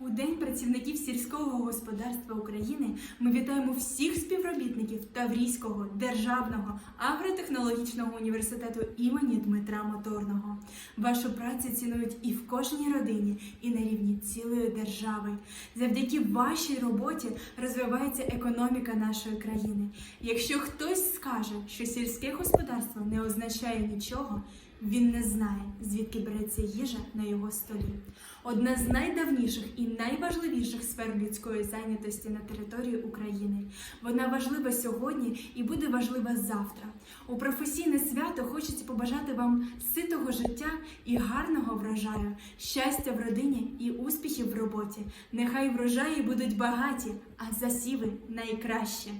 У День працівників сільського господарства України ми вітаємо всіх співробітників Таврійського державного агротехнологічного університету імені Дмитра Моторного. Вашу працю цінують і в кожній родині, і на рівні цілої держави. Завдяки вашій роботі розвивається економіка нашої країни. Якщо хтось скаже, що сільське господарство не означає нічого, він не знає, звідки береться їжа на його столі. Одна з найдавніших і найважливіших сфер людської зайнятості на території України. Вона важлива сьогодні і буде важлива завтра. У професійне свято хочеться побажати вам ситого життя і гарного врожаю, щастя в родині і успіхів в роботі. Нехай врожаї будуть багаті, а засіви найкращі.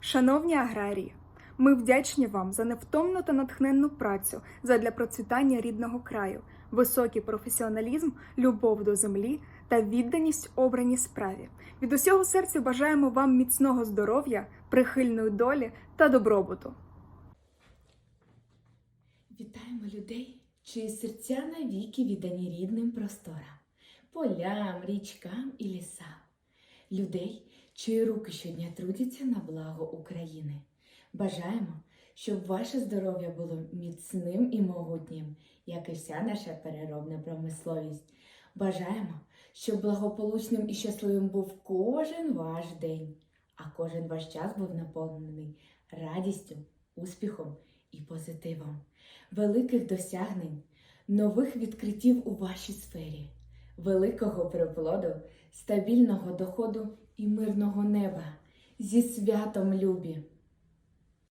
Шановні аграрії, ми вдячні вам за невтомну та натхненну працю задля процвітання рідного краю, високий професіоналізм, любов до землі та відданість обраній справі. Від усього серця бажаємо вам міцного здоров'я, прихильної долі та добробуту. Вітаємо людей, чиї серця навіки віддані рідним просторам, полям, річкам і лісам, людей, чиї руки щодня трудяться на благо України. Бажаємо, щоб ваше здоров'я було міцним і могутнім, як і вся наша переробна промисловість. Бажаємо, щоб благополучним і щасливим був кожен ваш день, а кожен ваш час був наповнений радістю, успіхом і позитивом великих досягнень, нових відкриттів у вашій сфері, великого приплоду, стабільного доходу і мирного неба зі святом любі.